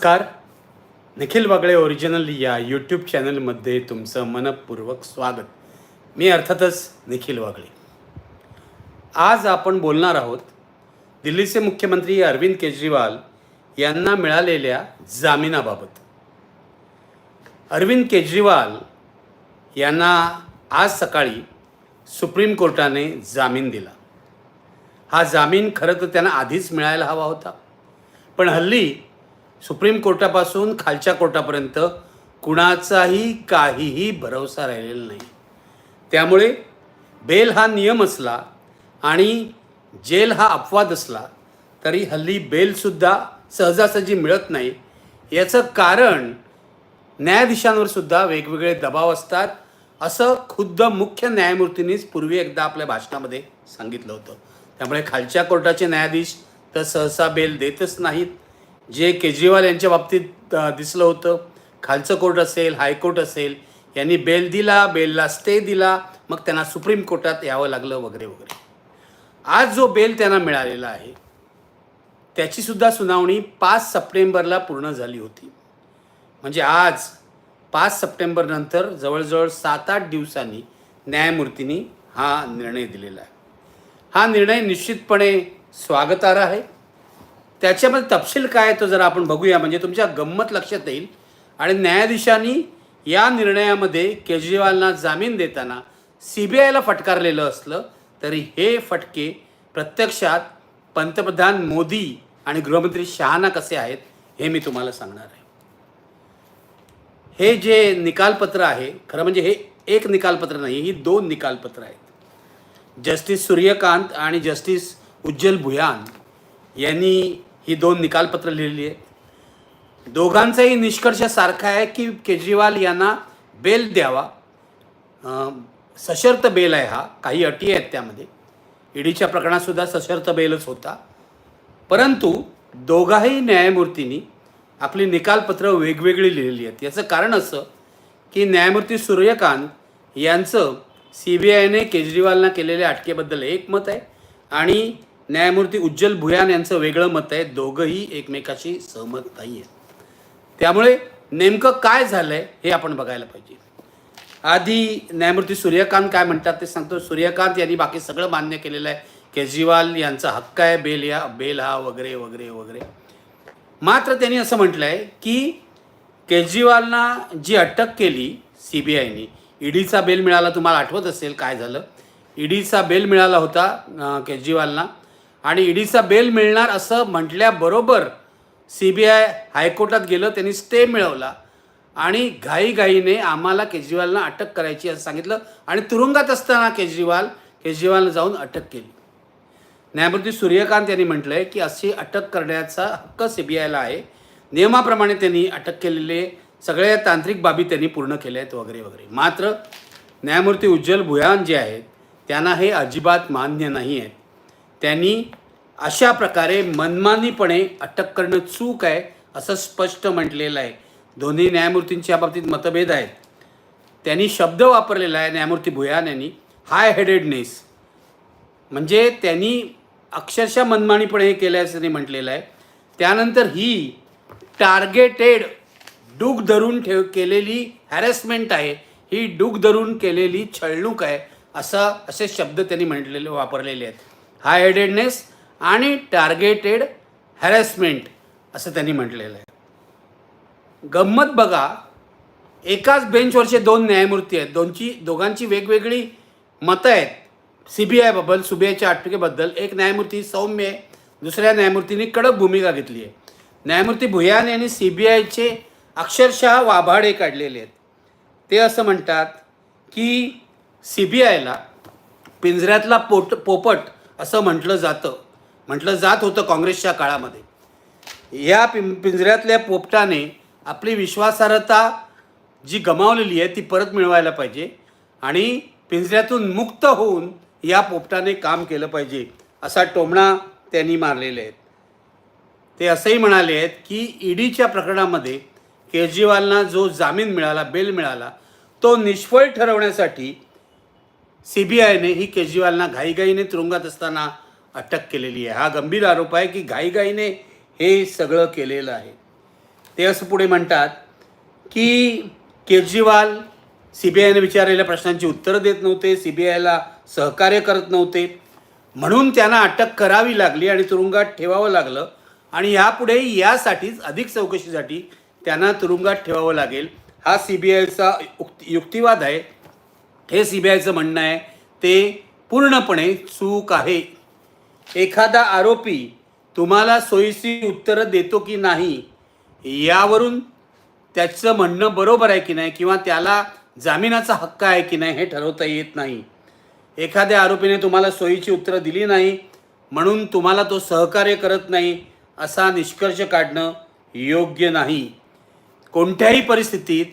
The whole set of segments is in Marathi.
नमस्कार. निखिल वागळे ओरिजिनल या यूट्यूब चॅनलमध्ये तुमचं मनपूर्वक स्वागत. मी अर्थातच निखिल वागळे. आज आपण बोलणार आहोत दिल्लीचे मुख्यमंत्री अरविंद केजरीवाल यांना मिळालेल्या जामिनाबाबत. अरविंद केजरीवाल यांना आज सकाळी सुप्रीम कोर्टाने जामीन दिला. हा जामीन खरं तर त्यांना आधीच मिळायला हवा होता. पण हल्ली सुप्रीम कोर्टापासून खालच्या कोर्टापर्यंत कुणाचाही काहीही भरवसा राहिलेला नाही. त्यामुळे बेल हा नियम असला आणि जेल हा अपवाद असला तरी हल्ली बेलसुद्धा सहजासहजी मिळत नाही. याचं कारण न्यायाधीशांवर सुद्धा वेगवेगळे दबाव असतात असं खुद्द मुख्य न्यायमूर्तींनीच पूर्वी एकदा आपल्या भाषणामध्ये सांगितलं होतं. त्यामुळे खालच्या कोर्टाचे न्यायाधीश तर सहसा बेल देतच नाहीत. जे केजरीवाल यांच्या बाबतीत दिसलं होतं. खालचं कोर्ट असेल हायकोर्ट असेल यांनी बेल दिला बेलला स्टे दिला मग त्यांना सुप्रीम कोर्टात यावं लागलं वगैरे वगैरे. आज जो बेल त्यांना मिळालेला आहे त्याचीसुद्धा सुनावणी पाच सप्टेंबरला पूर्ण झाली होती. म्हणजे आज पाच सप्टेंबरनंतर जवळजवळ सात आठ दिवसांनी न्यायमूर्तींनी हा निर्णय दिलेला आहे. हा निर्णय निश्चितपणे स्वागतार्ह आहे. त्याच्यामध्ये तपशील काय तो जरा आपण बघूया. म्हणजे तुमच्या गंमत लक्षात येईल. आणि न्यायाधीशांनी या निर्णयामध्ये केजरीवालना जामीन देताना सी बी आयला फटकारलेलं असलं तरी हे फटके प्रत्यक्षात पंतप्रधान मोदी आणि गृहमंत्री शहाना कसे आहेत हे मी तुम्हाला सांगणार आहे. हे जे निकालपत्र आहे खरं म्हणजे हे एक निकालपत्र नाही ही दोन निकालपत्र आहेत. जस्टिस सूर्यकांत आणि जस्टिस उज्ज्वल भुयान यांनी ही दोन निकालपत्र लिहिली आहे. दोघांचाही निष्कर्ष सारखा आहे की केजरीवाल यांना बेल द्यावा. सशर्त बेल आहे हा. काही अटी आहेत त्यामध्ये. ईडीच्या प्रकरणातसुद्धा सशर्त बेलच होता. परंतु दोघाही न्यायमूर्तींनी आपली निकालपत्र वेगवेगळी लिहिलेली आहेत. याचं कारण असं की न्यायमूर्ती सूर्यकांत यांचं सी बी आयने केजरीवालना केलेल्या अटकेबद्दल एक मत आहे आणि न्यायमूर्ती उज्ज्वल भुयान यांचं वेगळं मत आहे. दोघंही एकमेकाशी सहमत नाही आहेत त्यामुळे नेमकं काय झालं आहे हे आपण बघायला पाहिजे. आधी न्यायमूर्ती सूर्यकांत काय म्हणतात ते सांगतो. सूर्यकांत यांनी बाकी सगळं मान्य केलेलं आहे. केजरीवाल यांचा हक्क आहे बेल या बेल हा वगैरे वगैरे वगैरे. मात्र त्यांनी असं म्हटलं आहे की केजरीवालना जी अटक केली सी बी आयने ईडीचा बेल मिळाला तुम्हाला आठवत असेल काय झालं? ईडीचा बेल मिळाला होता केजरीवालना. आणि ईडीचा बेल मिळणार असं म्हटल्याबरोबर सी बी आय हायकोर्टात गेलं त्यांनी स्टे मिळवला. आणि घाईघाईने आम्हाला केजरीवालना अटक करायची असं सांगितलं आणि तुरुंगात असताना केजरीवाल केजरीवालनं जाऊन अटक केली. न्यायमूर्ती सूर्यकांत यांनी म्हटलं आहे की अशी अटक करण्याचा हक्क सी बी आयला आहे. नियमाप्रमाणे त्यांनी अटक केलेले सगळ्या तांत्रिक बाबी त्यांनी पूर्ण केल्या आहेत वगैरे वगैरे. मात्र न्यायमूर्ती उज्ज्वल भुयान जे आहेत त्यांना हे अजिबात मान्य नाही आहेत. त्यांनी अशा प्रकारे मनमानीपणे अटक करणं चूक आहे असं स्पष्ट म्हटलेलं आहे. दोन्ही न्यायमूर्तींच्या बाबतीत मतभेद आहेत. त्यांनी शब्द वापरलेला आहे न्यायमूर्ती भुयान यांनी. हाय हेडेडनेस म्हणजे त्यांनी अक्षरशः मनमानीपणे हे केलं आहे असं त्यांनी म्हटलेलं आहे. त्यानंतर ही टार्गेटेड डूक धरून ठेव केलेली हॅरेसमेंट आहे. ही डूक धरून केलेली छळणूक आहे असा असे शब्द त्यांनी म्हटलेले वापरलेले आहेत. हाय हेडेडनेस आणि टार्गेटेड हॅरेसमेंट असं त्यांनी म्हटलेलं आहे. गंमत बघा एकाच बेंचवरचे दोन न्यायमूर्ती आहेत. दोनची दोघांची वेगवेगळी मतं आहेत. सी बी आयबद्दल सी बी आयच्या अटकेबद्दल एक न्यायमूर्ती सौम्य आहे दुसऱ्या न्यायमूर्तीने कडक भूमिका घेतली आहे. न्यायमूर्ती भुयान यांनी सी बी आयचे अक्षरशः वाभाडे काढलेले आहेत. ते असं म्हणतात की सी बी आयला पिंजऱ्यातला पोट पोपट असं म्हटलं जातं. म्हटलं जात होतं काँग्रेसच्या काळामध्ये. या पिं पिंजऱ्यातल्या पोपटाने आपली विश्वासार्हता जी गमावलेली आहे ती परत मिळवायला पाहिजे आणि पिंजऱ्यातून मुक्त होऊन या पोपटाने काम केलं पाहिजे असा टोमणा त्यांनी मारलेले आहेत. ते असंही म्हणाले आहेत की ईडीच्या प्रकरणामध्ये केजरीवालना जो जामीन मिळाला बेल मिळाला तो निष्फळ ठरवण्यासाठी सी बी आयने ही केजरीवालना घाईघाईने तुरुंगात असताना अटक केलेली आहे. हा गंभीर आरोप आहे की घाईघाईने हे सगळं केलेलं आहे. ते असं पुढे म्हणतात की केजरीवाल सी बी आयने विचारलेल्या प्रश्नांची उत्तरं देत नव्हते सी बी आयला सहकार्य करत नव्हते. म्हणून त्यांना अटक करावी लागली आणि तुरुंगात ठेवावं लागलं आणि यापुढे यासाठीच अधिक चौकशीसाठी त्यांना तुरुंगात ठेवावं लागेल. हा सी बी आयचा युक्तिवाद आहे. हे सी बी आयचं म्हणणं आहे ते पूर्णपणे चूक आहे. एखादा आरोपी तुम्हाला सोयीची उत्तरं देतो की नाही यावरून त्याचं म्हणणं बरोबर आहे की नाही किंवा त्याला जामिनाचा हक्क आहे की नाही हे ठरवता येत नाही. एखाद्या आरोपीने तुम्हाला सोयीची उत्तरं दिली नाही म्हणून तुम्हाला तो सहकार्य करत नाही असा निष्कर्ष काढणं योग्य नाही. कोणत्याही परिस्थितीत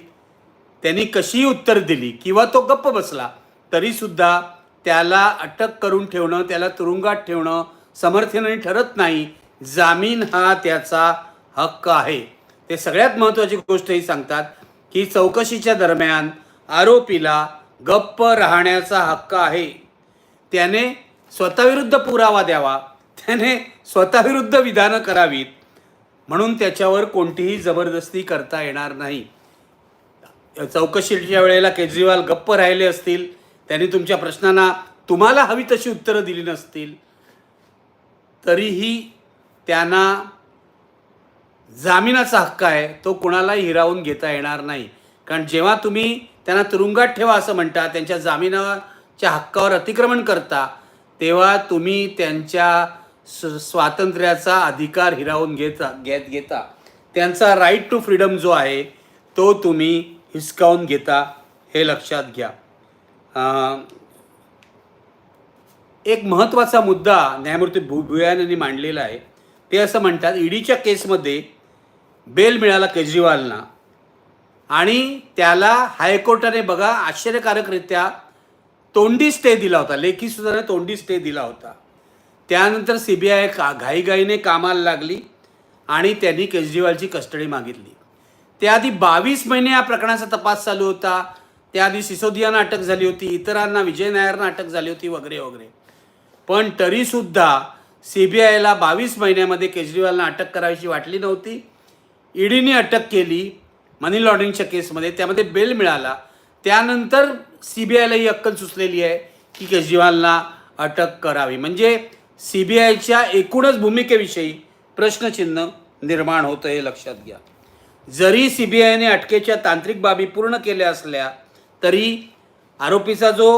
त्यांनी कशीही उत्तर दिली किंवा तो गप्प बसला तरीसुद्धा त्याला अटक करून ठेवणं त्याला तुरुंगात ठेवणं समर्थनाने ठरत नाही. जामीन हा त्याचा हक्क आहे. ते सगळ्यात महत्त्वाची गोष्ट ही सांगतात की चौकशीच्या दरम्यान आरोपीला गप्प राहण्याचा हक्क आहे. त्याने स्वतःविरुद्ध पुरावा द्यावा त्याने स्वतःविरुद्ध विधानं करावीत म्हणून त्याच्यावर कोणतीही जबरदस्ती करता येणार नाही. चौकशीच्या वेळेला केजरीवाल गप्प राहिले असतील त्यांनी तुमच्या प्रश्नांना तुम्हाला हवी तशी उत्तरं दिली नसतील तरीही त्यांना जामिनाचा हक्क आहे तो कुणालाही हिरावून घेता येणार नाही. कारण जेव्हा तुम्ही त्यांना तुरुंगात ठेवा असं म्हणता त्यांच्या जामिनाच्या हक्कावर अतिक्रमण करता तेव्हा तुम्ही त्यांच्या स- स्वातंत्र्याचा अधिकार हिरावून घेता घेत घेता. त्यांचा राईट टू फ्रीडम जो आहे तो तुम्ही हिसकावून घेता हे लक्षात घ्या. एक महत्त्वाचा मुद्दा न्यायमूर्ती भु भुयान यांनी मांडलेला आहे. ते असं म्हणतात ईडीच्या केसमध्ये बेल मिळाला केजरीवालना आणि त्याला हायकोर्टाने बघा आश्चर्यकारकरित्या तोंडी स्टे दिला होता लेखी सुद्धा तोंडी स्टे दिला होता. त्यानंतर सी बी आय का घाईघाईने कामाला लागली आणि त्यांनी केजरीवालची कस्टडी मागितली. त्याआधी बावीस महिने या प्रकरणाचा तपास चालू होता. त्याआधी सिसोदियाना अटक झाली होती इतरांना विजय नायरना अटक झाली होती वगैरे वगैरे. पण तरीसुद्धा सी बी आयला बावीस महिन्यामध्ये केजरीवालना अटक करावीशी वाटली नव्हती. ईडीने अटक केली मनी लॉन्ड्रिंगच्या केसमध्ये त्यामध्ये बेल मिळाला. त्यानंतर सी बी आयला ही अक्कल सुचलेली आहे की केजरीवालना अटक करावी. म्हणजे सी बी आयच्या एकूणच भूमिकेविषयी प्रश्नचिन्ह निर्माण होतं हे लक्षात घ्या. जरी सी बी आयने अटकेच्या तांत्रिक बाबी पूर्ण केल्या असल्या तरी आरोपीचा जो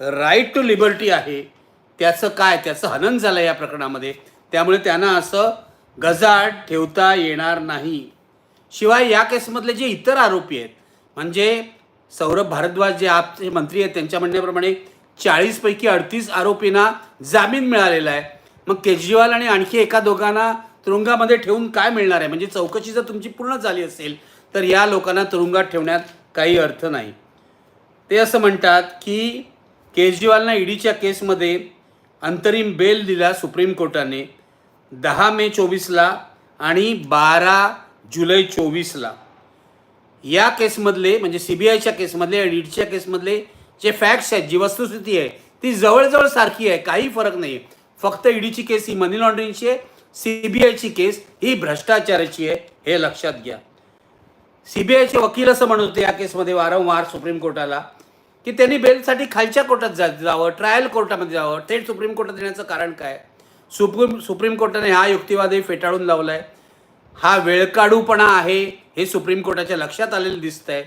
राईट टू लिबर्टी आहे त्याचं काय? त्याचं हनन झालं या प्रकरणामध्ये. त्यामुळे त्यांना असं गजाड ठेवता येणार नाही. शिवाय या केसमधले जे इतर आरोपी आहेत म्हणजे सौरभ भारद्वाज जे आपचे मंत्री आहेत त्यांच्या म्हणण्याप्रमाणे चाळीसपैकी अडतीस आरोपींना जामीन मिळालेला आहे. मग केजरीवाल आणि आणखी एका दोघांना तुरुंगामध्ये ठेवून काय मिळणार आहे? म्हणजे चौकशी जर तुमची पूर्ण झाली असेल तर या लोकांना तुरुंगात ठेवण्यात काही अर्थ नाही. ते असं म्हणतात की केजरीवालना ईडीच्या केसमध्ये अंतरिम बेल दिला सुप्रीम कोर्टाने दहा मे चोवीसला आणि बारा जुलै चोवीसला. या केसमधले म्हणजे सी बी आयच्या केसमधले आणि ईडीच्या केसमधले जे फॅक्ट्स आहेत जी वस्तुस्थिती आहे ती जवळजवळ सारखी आहे काही फरक नाही आहे फक्त ईडीची केस ही मनी लॉन्ड्रिंगची आहे सीबीआयची केस ही भ्रष्टाचाराची आहे हे लक्षात घ्या. सीबीआयचे वकील असं म्हणत होते या केसमध्ये वारंवार सुप्रीम कोर्टाला की त्यांनी बेलसाठी खालच्या कोर्टात जा जावं ट्रायल कोर्टामध्ये जावं. थेट सुप्रीम कोर्टात येण्याचं कारण काय? सुप्रीम सुप्रीम कोर्टाने हा युक्तिवादही फेटाळून लावला आहे हा वेळकाढूपणा आहे हे सुप्रीम कोर्टाच्या लक्षात आलेलं दिसतं आहे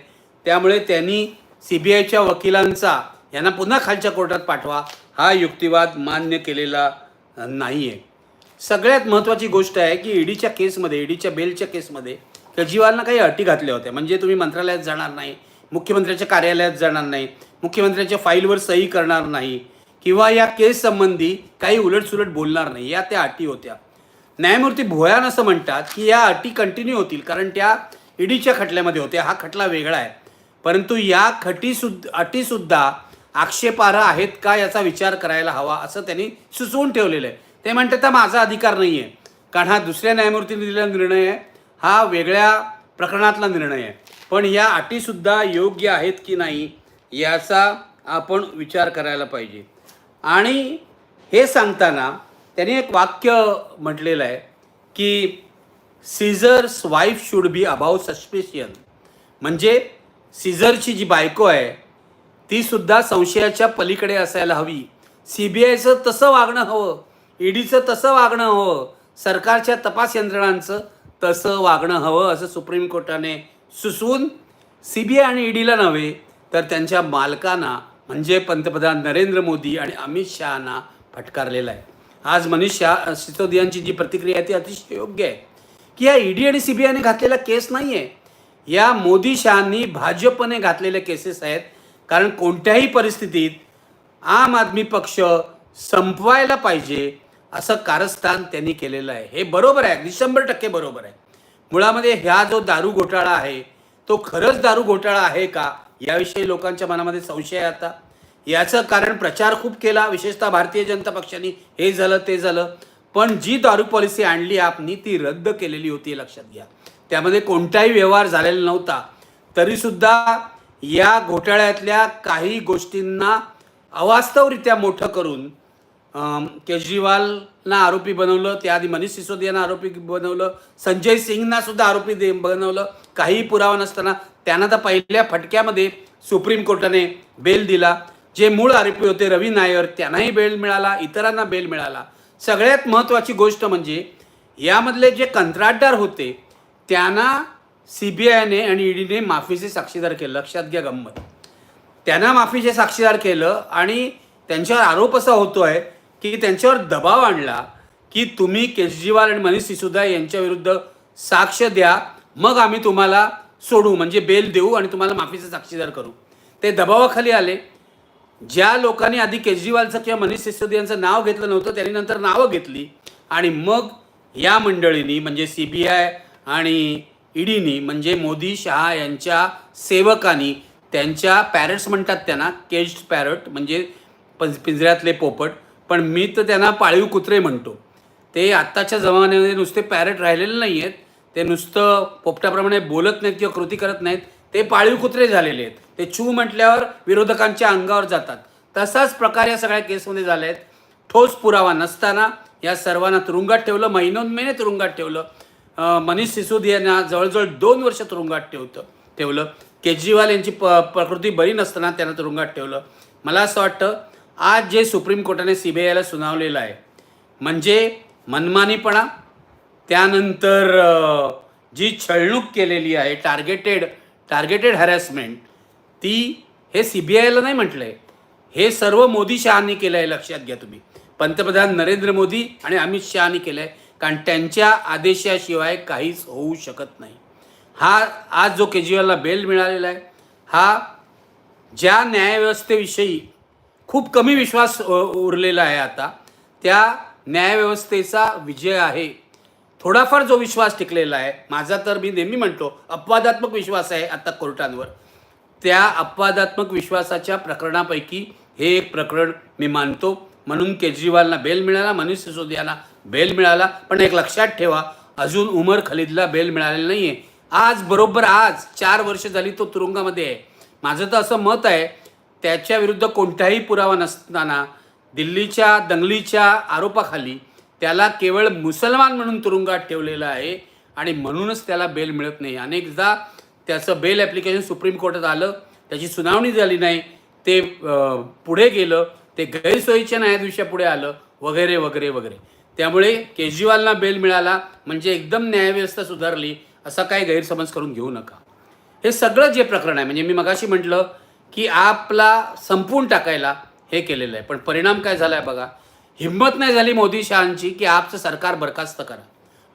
त्यामुळे त्यांनी सी बी आयच्या वकिलांचा यांना पुन्हा खालच्या कोर्टात पाठवा. हा युक्तिवाद मान्य केलेला नाही आहे सगळ्यात महत्त्वाची गोष्ट आहे की ईडीच्या केसमध्ये ईडीच्या बेलच्या केसमध्ये केजरीवालनं काही अटी घातल्या होत्या. म्हणजे तुम्ही मंत्रालयात जाणार नाही मुख्यमंत्र्याच्या कार्यालयात जाणार नाही मुख्यमंत्र्याच्या फाईलवर सही करणार नाही किंवा या केस संबंधी काही उलटसुलट बोलणार नाही या त्या अटी होत्या. न्यायमूर्ती भोयान असं म्हणतात की या अटी कंटिन्यू होतील कारण त्या ईडीच्या खटल्यामध्ये होत्या. हा खटला वेगळा आहे. परंतु या खटीसुद्धा अटीसुद्धा आक्षेपार्ह आहेत का याचा विचार करायला हवा असं त्यांनी सुचवून ठेवलेलं आहे. ते म्हणतात तर माझा अधिकार नाही आहे कारण हा दुसऱ्या न्यायमूर्तीने दिलेला निर्णय आहे. हा वेगळ्या प्रकरणातला निर्णय आहे. पण या अटीसुद्धा योग्य आहेत की नाही याचा आपण विचार करायला पाहिजे. आणि हे सांगताना त्यांनी एक वाक्य म्हटलेलं आहे की Caesar's wife should be above suspicion म्हणजे सीझरची जी बायको आहे तीसुद्धा संशयाच्या पलीकडे असायला हवी. सी बी आयचं तसं वागणं हवं. ईडीचं तसं वागणं हवं सरकारच्या तपास यंत्रणांचं तसं वागणं हवं असं सुप्रीम कोर्टाने सुचवून सी बी आय आणि ईडीला नव्हे तर त्यांच्या मालकांना म्हणजे पंतप्रधान नरेंद्र मोदी आणि अमित शहाना फटकारलेला आहे. आज मनीष शहा सिसोदियांची जी प्रतिक्रिया आहे ती अतिशय योग्य आहे. की या ईडी आणि सी बी आयने घातलेला केस नाही आहे या मोदी शहांनी भाजपने घातलेल्या केसेस आहेत. कारण कोणत्याही परिस्थितीत आम आदमी पक्ष संपवायला पाहिजे असं कारस्थान त्यांनी केलेलं आहे. हे बरोबर आहे. अगदी शंभर टक्के बरोबर आहे. मुळामध्ये ह्या जो दारू घोटाळा आहे तो खरंच दारू घोटाळा आहे का? याविषयी लोकांच्या मनामध्ये संशय आहे आता. याचं कारण प्रचार खूप केला. विशेषतः भारतीय जनता पक्षाने. हे झालं ते झालं. पण जी दारू पॉलिसी आणली आपनी ती रद्द केलेली होती लक्षात घ्या. त्यामध्ये कोणताही व्यवहार झालेला नव्हता. तरीसुद्धा या घोटाळ्यातल्या काही गोष्टींना अवास्तवरित्या मोठं करून केजरीवालना आरोपी बनवलं त्याआधी मनीष सिसोदियांना आरोपी बनवलं संजय सिंगना सुद्धा आरोपी दे बनवलं. काही पुरावा नसताना त्यांना तर पहिल्या फटक्यामध्ये सुप्रीम कोर्टाने बेल दिला. जे मूळ आरोपी होते रवी नायर त्यांनाही बेल मिळाला इतरांना बेल मिळाला. सगळ्यात महत्त्वाची गोष्ट म्हणजे यामधले जे कंत्राटदार होते त्यांना सी बी आयने आणि ईडीने माफीचे साक्षीदार केलं. लक्षात घ्या गंमत. त्यांना माफीचे साक्षीदार केलं आणि त्यांच्यावर आरोप असा होतोय की त्यांच्यावर दबाव आणला की तुम्ही केजरीवाल आणि मनीष सिसोदिया यांच्या विरुद्ध साक्ष द्या मग आम्ही तुम्हाला सोडू म्हणजे बेल देऊ आणि तुम्हाला माफीचं साक्षीदार करू. ते दबावाखाली आले. ज्या लोकांनी आधी केजरीवालचं किंवा मनीष सिसोदियांचं नाव घेतलं नव्हतं त्यांनी नंतर नावं घेतली. आणि मग या मंडळींनी म्हणजे सी बी आय आणि ईडीनी म्हणजे मोदी शहा यांच्या सेवकांनी त्यांच्या पॅरट्स म्हणतात त्यांना केज्ड पॅरट म्हणजे पिंजऱ्यातले पोपट पण मी तर त्यांना पाळीव कुत्रे म्हणतो. ते आत्ताच्या जमान्यामध्ये नुसते पॅरेट राहिलेले नाही आहेत ते नुसतं पोपटाप्रमाणे बोलत नाहीत किंवा कृती करत नाहीत. ते पाळीव कुत्रे झालेले आहेत. ते छू म्हटल्यावर विरोधकांच्या अंगावर जातात. तसाच प्रकार या सगळ्या केसमध्ये झाले आहेत ठोस पुरावा नसताना या सर्वांना तुरुंगात ठेवलं. महिनोन महिने तुरुंगात ठेवलं. मनीष सिसोदियांना जवळजवळ दोन वर्ष तुरुंगात ठेवतं ठेवलं. केजरीवाल यांची प प्रकृती बरी नसताना त्यांना तुरुंगात ठेवलं. मला असं वाटतं आज जे सुप्रीम कोर्टाने सी बी आयला सुनावलेलं आहे म्हणजे मनमानीपणा त्यानंतर जी छळणूक केलेली आहे टार्गेटेड टार्गेटेड हॅरॅसमेंट ती हे सी बी आयला नाही म्हटलं आहे हे सर्व मोदी शहानी केलं आहे लक्षात घ्या तुम्ही. पंतप्रधान नरेंद्र मोदी आणि अमित शहानी केलं आहे कारण त्यांच्या आदेशाशिवाय काहीच होऊ शकत नाही. हा आज जो केजरीवालला बेल मिळालेला आहे हा ज्या न्यायव्यवस्थेविषयी खूप कमी विश्वास उरलेला आहे आता. त्या न्यायव्यवस्थेचा विजय आहे. थोडाफार जो विश्वास टिकलेला आहे माझा तर मी नेहमी म्हणतो अपवादात्मक विश्वास आहे आता कोर्टांवर. त्या अपवादात्मक विश्वासाच्या प्रकरणापैकी हे एक प्रकरण मी मानतो. म्हणून केजरीवालला बेल मिळाला मनीष सिसोदियाला बेल मिळाला. पण एक लक्षात ठेवा अजून उमर खलीदला बेल मिळालेला नाही आहे आज बरोबर आज चार वर्ष झाली तो तुरुंगामध्ये आहे. माझं तर असं मत आहे त्याच्या विरुद्ध कोणताही पुरावा नसताना दिल्लीच्या दंगलीच्या आरोपाखाली त्याला केवळ मुसलमान म्हणून तुरुंगात ठेवलेलं आहे आणि म्हणूनच त्याला बेल मिळत नाही. अनेकदा त्याचं बेल ॲप्लिकेशन सुप्रीम कोर्टात आलं त्याची सुनावणी झाली नाही ते पुढे गेलं ते गैरसोयीच्या न्यायाधीशापुढे आलं वगैरे वगैरे वगैरे. त्यामुळे केजरीवालला बेल मिळाला म्हणजे एकदम न्यायव्यवस्था सुधारली असा काही गैरसमज करून घेऊ नका. हे सगळं जे प्रकरण आहे म्हणजे मी मगाशी म्हटलं की आपला संपवून टाकायला हे केलेलं आहे. पण परिणाम काय झाला आहे बघा? हिंमत नाही झाली मोदी शहांची की आपचं सरकार बरखास्त करा.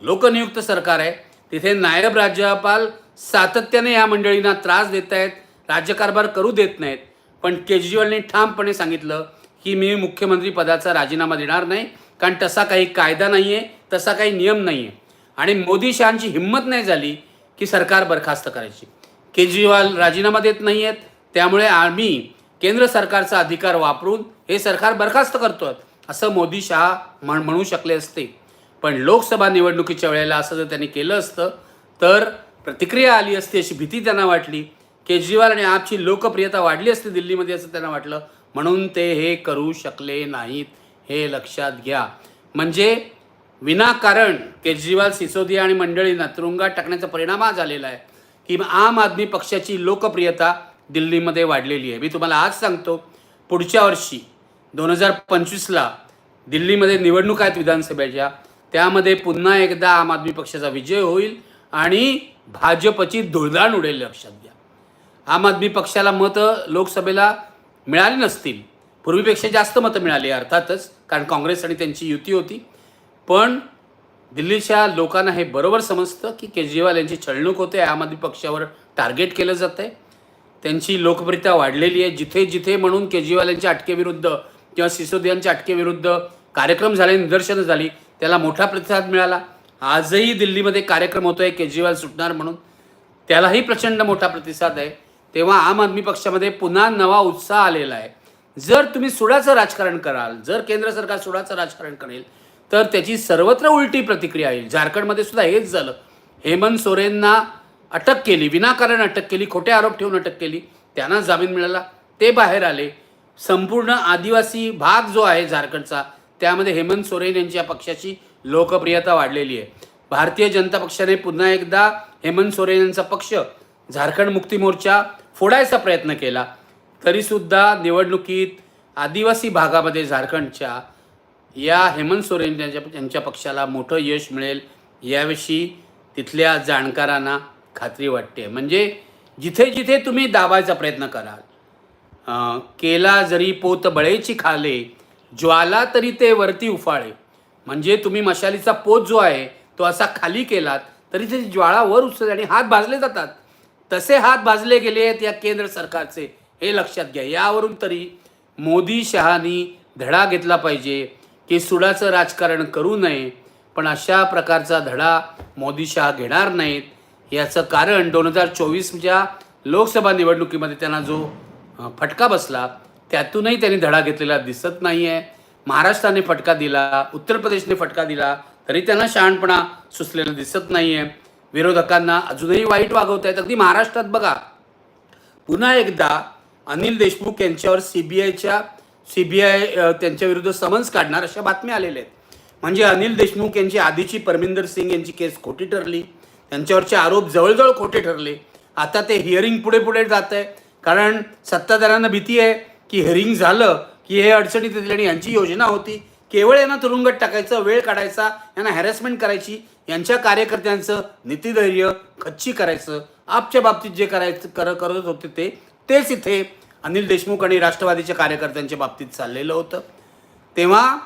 लोकनियुक्त सरकार आहे. तिथे नायब राज्यपाल सातत्याने या मंडळींना त्रास देत आहेत राज्यकारभार करू देत नाहीत. पण केजरीवालने ठामपणे सांगितलं की मी मुख्यमंत्री पदाचा राजीनामा देणार नाही कारण तसा काही कायदा नाही आहे तसा काही नियम नाही आहे आणि मोदी शहांची हिंमत नाही झाली की सरकार बरखास्त करायची. केजरीवाल राजीनामा देत नाही आहेत त्यामुळे आम्ही केंद्र सरकारचा अधिकार वापरून हे सरकार बरखास्त करतो असं मोदी शहा म्हण म्हणू शकले असते. पण लोकसभा निवडणुकीच्या वेळेला असं जर त्यांनी केलं असतं तर प्रतिक्रिया आली असती अशी भीती त्यांना वाटली. केजरीवाल आणि आपची लोकप्रियता वाढली असती दिल्लीमध्ये असं त्यांना वाटलं. म्हणून ते हे करू शकले नाहीत हे लक्षात घ्या. म्हणजे विनाकारण केजरीवाल सिसोदिया आणि मंडळींना तुरुंगात टाकण्याचा परिणाम हा झालेला आहे. की आम आदमी पक्षाची लोकप्रियता दिल्लीमध्ये वाढलेली आहे. मी तुम्हाला आज सांगतो पुढच्या वर्षी दोन हजार पंचवीसला दिल्लीमध्ये निवडणूक आहेत विधानसभेच्या. त्यामध्ये पुन्हा एकदा आम आदमी पक्षाचा विजय होईल आणि भाजपची धुळदाण उडेल लक्षात घ्या. आम आदमी पक्षाला मतं लोकसभेला मिळाली नसतील. पूर्वीपेक्षा जास्त मतं मिळाली अर्थातच कारण काँग्रेस आणि त्यांची युती होती. पण दिल्लीच्या लोकांना हे बरोबर समजतं की केजरीवाल यांची छळणूक होते आम आदमी पक्षावर टार्गेट केलं जातं आहे त्यांची लोकप्रियता वाढलेली आहे. जिथे जिथे म्हणून केजरीवाल यांच्या अटकेविरुद्ध किंवा सिसोदियांच्या अटकेविरुद्ध कार्यक्रम झाले निदर्शनं झाली त्याला मोठा प्रतिसाद मिळाला. आजही दिल्लीमध्ये कार्यक्रम होतो आहे केजरीवाल सुटणार म्हणून. त्यालाही प्रचंड मोठा प्रतिसाद आहे. तेव्हा आम आदमी पक्षामध्ये पुन्हा नवा उत्साह आलेला आहे. जर तुम्ही सुडाचं राजकारण कराल जर केंद्र सरकार सुडाचं राजकारण करेल तर त्याची सर्वत्र उलटी प्रतिक्रिया येईल. झारखंडमध्ये सुद्धा हेच झालं. हेमंत सोरेनना अटक केली विनाकारण अटक केली खोटे आरोप ठेवून अटक केली त्यांना जामीन मिळाला. ते बाहेर आले. संपूर्ण आदिवासी भाग जो आहे झारखंडचा त्यामध्ये हेमंत सोरेन यांच्या पक्षाची लोकप्रियता वाढलेली आहे. भारतीय जनता पक्षाने पुन्हा एकदा हेमंत सोरेन यांचा पक्ष झारखंड मुक्ती मोर्चा फोडायचा प्रयत्न केला. तरीसुद्धा निवडणुकीत आदिवासी भागामध्ये झारखंडच्या या हेमंत सोरेन यांच्या यांच्या पक्षाला मोठं यश मिळेल याविषयी तिथल्या जाणकारांना खात्री वाटते. म्हणजे जिथे जिथे तुम्ही दाबायचा प्रयत्न कराल केला जरी पोत बळेची खाले ज्वाला तरी ते वरती उफाळे. म्हणजे तुम्ही मशालीचा पोत जो आहे तो असा खाली केलात तरी ते ज्वाळा वर उचलते आणि हात भाजले जातात. तसे हात भाजले गेले आहेत या केंद्र सरकारचे हे लक्षात घ्या. यावरून तरी मोदी शहानी धडा घेतला पाहिजे. की सुडाचं राजकारण करू नये पण अशा प्रकारचा धडा मोदी शहा घेणार नाहीत. याचं कारण दोन हजार चोवीसच्या लोकसभा निवडणुकीमध्ये त्यांना जो फटका बसला त्यातूनही त्यांनी धडा घेतलेला दिसत नाही आहे महाराष्ट्राने फटका दिला उत्तर प्रदेशने फटका दिला तरी त्यांना शहाणपणा सुचलेला दिसत नाही आहे विरोधकांना अजूनही वाईट वागवत आहेत अगदी महाराष्ट्रात बघा पुन्हा एकदा अनिल देशमुख यांच्यावर सी बी आयच्या सी बी आय त्यांच्याविरुद्ध समन्स काढणार अशा बातम्या आलेल्या आहेत. म्हणजे अनिल देशमुख यांची आधीची परमिंदर सिंग यांची केस खोटी ठरली. त्यांच्यावरचे आरोप जवळजवळ खोटे ठरले. आता ते हिअरिंग पुढे पुढे जात आहे कारण सत्ताधाऱ्यांना भीती आहे की हिअरिंग झालं की हे अडचणीत येतील आणि यांची योजना होती. केवळ यांना तुरुंगात टाकायचं वेळ काढायचा यांना हॅरॅसमेंट करायची यांच्या कार्यकर्त्यांचं नीतिधैर्य खच्ची करायचं आपच्या बाबतीत जे करायचं कर करत होते ते तेच इथे अनिल देशमुख आणि राष्ट्रवादीच्या कार्यकर्त्यांच्या बाबतीत चाललेलं होतं. तेव्हा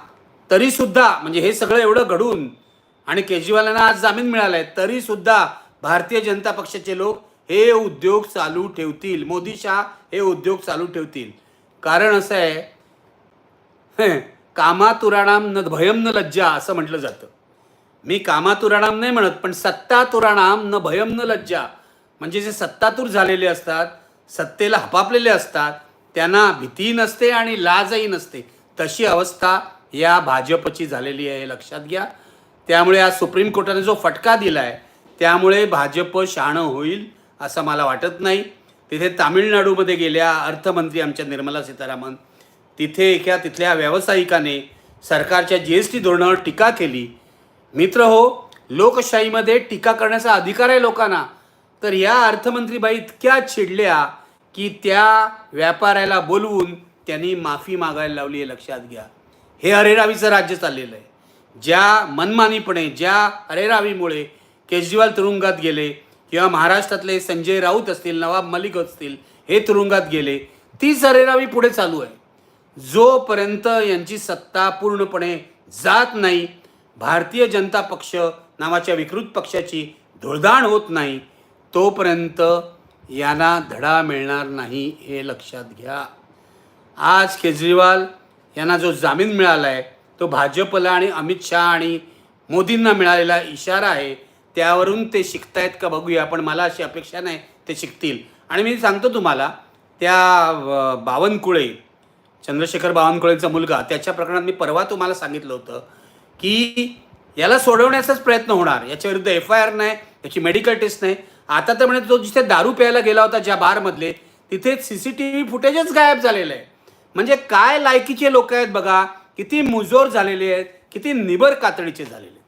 तरीसुद्धा म्हणजे हे सगळं एवढं घडून आणि केजरीवालांना आज जामीन मिळाला आहे तरीसुद्धा भारतीय जनता पक्षाचे लोक हे उद्योग चालू ठेवतील. मोदी शाह हे उद्योग चालू ठेवतील. कारण असं आहे कामातुराणाम न भयम न लज्जा असं म्हटलं जातं. मी कामातुराणाम नाही म्हणत पण सत्तातुराणाम न भयम न लज्जा. म्हणजे जे सत्तातूर झालेले असतात सत्तेला हपापलेले असतात त्यांना भीती नसते आणि लाजही नसते. तशी अवस्था या भाजपची झालेली आहे लक्षात घ्या. त्यामुळे आज सुप्रीम कोर्टाने जो फटका दिला आहे त्यामुळे भाजप शहाणं होईल असं मला वाटत नाही. तिथे तामिळनाडूमध्ये गेल्या अर्थमंत्री आमच्या निर्मला सीतारामन तिथे एका तिथल्या व्यावसायिकाने सरकारच्या जी एस टी धोरणावर टीका केली. मित्र हो लोकशाहीमध्ये टीका करण्याचा अधिकार आहे लोकांना. तर या अर्थमंत्रीबाई इतक्या चिडल्या की त्या व्यापाऱ्याला बोलवून त्यांनी माफी मागायला लावली आहे लक्षात घ्या. हे अरेरावीचं राज्य चाललेलं आहे. ज्या मनमानीपणे ज्या अरेरावीमुळे केजरीवाल तुरुंगात गेले किंवा महाराष्ट्रातले संजय राऊत असतील नवाब मलिक असतील हे तुरुंगात गेले तीच अरेरावी पुढे चालू आहे. जोपर्यंत यांची सत्ता पूर्णपणे जात नाही भारतीय जनता पक्ष नावाच्या विकृत पक्षाची धुळदाण होत नाही तोपर्यंत यांना धडा मिळणार नाही हे लक्षात घ्या. आज केजरीवाल यांना जो जामीन मिळाला आहे तो भाजपला आणि अमित शहा आणि मोदींना मिळालेला इशारा आहे त्यावरून ते शिकतायत का बघूया पण मला अशी अपेक्षा नाही ते शिकतील. आणि मी सांगतो तुम्हाला त्या बावनकुळे चंद्रशेखर बावनकुळेचा मुलगा त्याच्या प्रकरणात मी परवा तुम्हाला सांगितलं होतं की याला सोडवण्याचाच प्रयत्न होणार. याच्या विरुद्ध एफ आय आर नाही याची मेडिकल टेस्ट नाही. आता तर म्हणजे तो जिथे दारू प्यायला गेला होता ज्या बारमधले तिथे सी सी टी व्ही फुटेजच गायब झालेलं आहे. म्हणजे काय लायकीचे लोक आहेत बघा किती मुजोर झालेले आहेत किती निबर कातडीचे झालेले आहेत.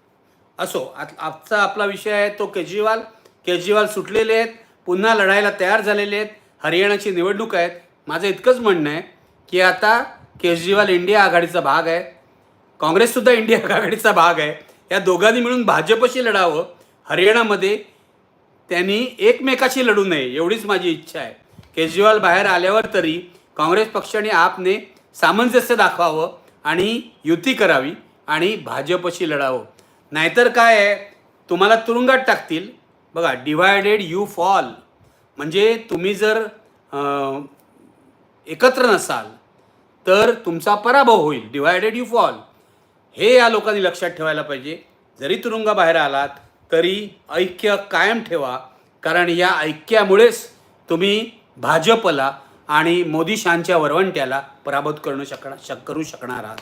असो आत- आजचा आपला विषय आहे तो केजरीवाल. केजरीवाल सुटलेले आहेत पुन्हा लढायला तयार झालेले आहेत हरियाणाची निवडणूक आहेत. माझं इतकंच म्हणणं आहे की आता केजरीवाल इंडिया आघाडीचा भाग आहे. काँग्रेससुद्धा इंडिया आघाडीचा भाग आहे. या दोघांनी मिळून भाजपशी लढावं. हरियाणामध्ये त्यांनी एकमेकाशी लढू नये एवढीच माझी इच्छा आहे. केजरीवाल बाहेर आल्यावर तरी काँग्रेस पक्षाने आपने सामंजस्य दाखवावं. आणि युती करावी आणि भाजपशी लढावं. नाहीतर काय आहे? तुम्हाला तुरुंगात टाकतील. बघा डिवायडेड यू फॉल म्हणजे तुम्ही जर एकत्र नसाल तर तुमचा पराभव होईल. डिवायडेड यू फॉल हे या लोकांनी लक्षात ठेवायला पाहिजे. जरी तुरुंगाबाहेर आलात तरी ऐक्य कायम ठेवा. कारण या ऐक्यामुळेच तुम्ही भाजपला आणि मोदी शांच्या वरवंट्याला पराभूत करणं शकणार शक करू शकणार आहात.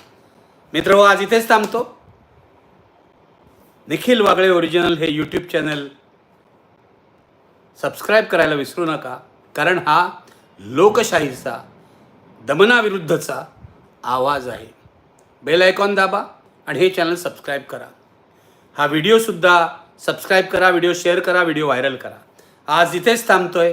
मित्र हो, आज इथेच थांबतो. निखिल वागळे ओरिजिनल हे यूट्यूब चॅनल सबस्क्राईब करायला विसरू नका कारण हा लोकशाहीचा दमनाविरुद्धचा आवाज आहे. बेल आयकॉन दाबा आणि हे चॅनल सबस्क्राईब करा. हा व्हिडिओसुद्धा सबस्क्राईब करा व्हिडिओ शेअर करा व्हिडिओ व्हायरल करा. आज इथेच थांबतोय.